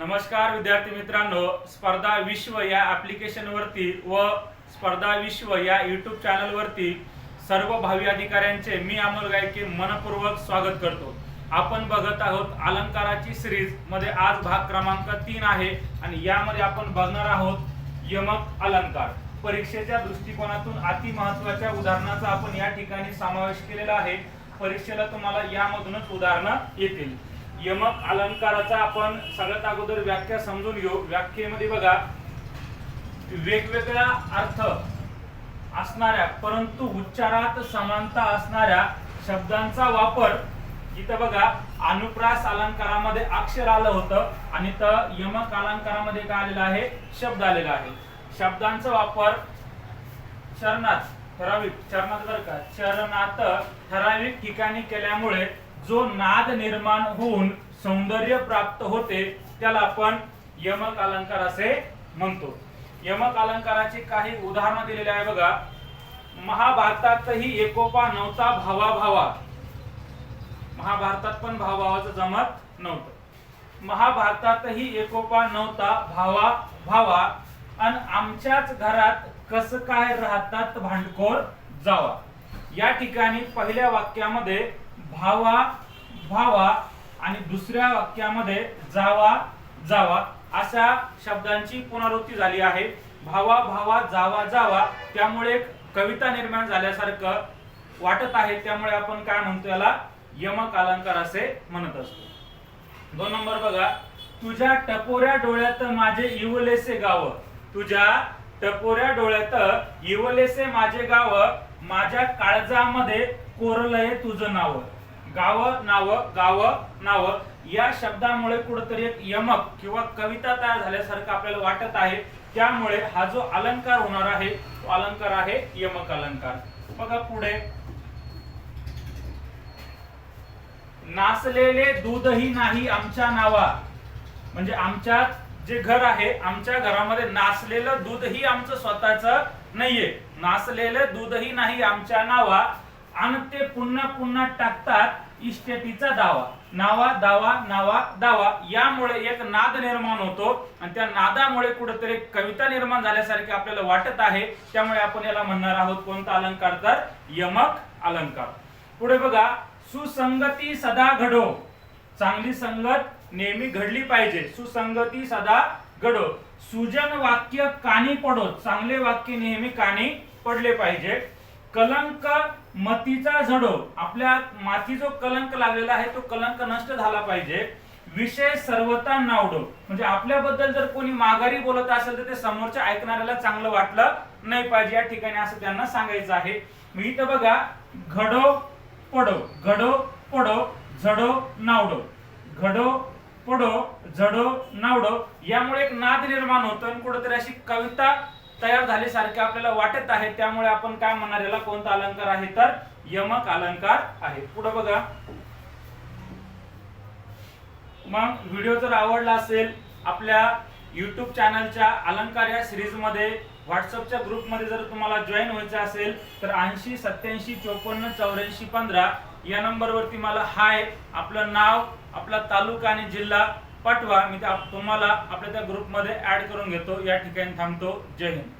नमस्कार विद्यार्थी मित्रांनो. स्पर्धा विश्व या ऍप्लिकेशन वरती व स्पर्धा विश्व या युट्यूब चॅनल वरती सर्व भावी अधिकाऱ्यांचे मी अमोल गायके मनपूर्वक स्वागत करतो. आपण बघत आहोत अलंकाराची सिरीजमध्ये आज भाग क्रमांक तीन आहे आणि यामध्ये आपण बघणार आहोत यमक अलंकार. परीक्षेच्या दृष्टिकोनातून अति महत्त्वाच्या उदाहरणाचा आपण या ठिकाणी समावेश केलेला आहे. परीक्षेला तुम्हाला यामधूनच उदाहरणं येतील. यमक अलंकाराचा आपण सगळ्यात अगोदर व्याख्या समजून घेऊ. व्याख्येमध्ये बघा वेगवेगळा अर्थ असणाऱ्या परंतु उच्चारात समानता असणाऱ्या शब्दांचा वापर. इथं बघा अनुप्रास अलंकारामध्ये अक्षर आलं होतं आणि तर यमक अलंकारामध्ये काय आलेलं आहे? शब्द आलेला आहे. शब्दांचा वापर चरणात ठराविक चरणात बरं का चरणात ठराविक ठिकाणी केल्यामुळे जो नाद निर्माण होऊन सौंदर्य प्राप्त होते त्याला आपण यमक अलंकार असे म्हणतो. यमक अलंकाराची काही उदाहरणं दिलेली आहे बघा. महाभारतातही एकोपा नव्हता भावा भावा महाभारतात पण भावाभावाचं जमत नव्हतं. महाभारतातही एकोपा नव्हता भावा भावा आणि आमच्याच घरात कसं काय राहतात भांडखोर जावा. या ठिकाणी पहिल्या वाक्यामध्ये भावा भावा आणि दुसऱ्या वाक्यामध्ये जावा जावा अशा शब्दांची पुनरावृत्ती झाली आहे. भावा भावा जावा जावा त्यामुळे एक कविता निर्माण झाल्यासारखं वाटत आहे. त्यामुळे आपण काय म्हणतो याला? यमक अलंकार असे म्हणत असतो. दोन नंबर बघा. तुझ्या टपोऱ्या डोळ्यात माझे इवलेसे गाव. तुझ्या टपोऱ्या डोळ्यात इवलेसे माझे गाव. माझ्या काळजामध्ये कोरलय तुझं नाव. गाव नाव गाव नाव या शब्दामुळे कुठेतरी एक यमक किंवा कविता तयार झाल्यासारखं आपल्याला वाटत आहे. त्यामुळे हा जो अलंकार होणार आहे तो अलंकार आहे यमक अलंकार. बघा पुढे. नासलेले दूधही नाही आमच्या नावा. म्हणजे आमच्या जे घर आहे आमच्या घरामध्ये नासलेलं दूधही आमचं स्वतःच नाहीये. नासलेलं दूधही नाही आमच्या नावा. आणि ते पुन्हा पुन्हा टाकतात इस्टेटीचा दावा. नावा दावा नावा दावा. यामुळे एक नाद निर्माण होतो. आणि त्या नादामुळे कुठेतरी कविता निर्माण झाल्यासारखी आपल्याला वाटत आहे. त्यामुळे आपण याला म्हणणार आहोत कोणता अलंकार तर? यमक अलंकार. पुढे बघा सुसंगती सदा घडो. चांगली संगत नेहमी घडली पाहिजे. सुसंगती सदा घडो. सुजन वाक्य कानी पडो. चांगले वाक्य नेहमी कानी पडले पाहिजे. कलंक मतीचा झडो. आपल्या माती जो कलंक लागलेला आहे तो कलंक नष्ट झाला पाहिजे. विषय सर्वता नावडो. म्हणजे आपल्याबद्दल जर कोणी माघारी बोलत असेल तर ते समोरच्या ऐकणाऱ्याला चांगलं वाटलं नाही पाहिजे. या ठिकाणी असं त्यांना सांगायचं आहे. मी इथं बघा घडो पडो. घडो पडो झडो नावडो. घडो पडो झडो नावडो. यामुळे एक नाद निर्माण होतो. आणि कुठेतरी अशी कविता तयार झाल्यासारखे आपल्याला वाटत आहे. त्यामुळे आपण काय म्हणणार याला कोणता अलंकार आहे? तर यमक अलंकार आहे. पुढे बघा. मग व्हिडिओ जर आवडला असेल आपल्या युट्यूब चॅनलच्या अलंकार या सिरीजमध्ये व्हॉट्सअपच्या ग्रुपमध्ये जर तुम्हाला जॉईन व्हायचं असेल तर ऐंशी सत्याऐंशी चोपन्न चौऱ्याऐंशी पंधरा या नंबरवरती मला हाय आपलं नाव आपला तालुका आणि जिल्हा पाठवा मी त्या- तुम्हाला आपल्या त्या ग्रुपमध्ये ऍड करून घेतो. या ठिकाणी थांबतो. जय हिंद.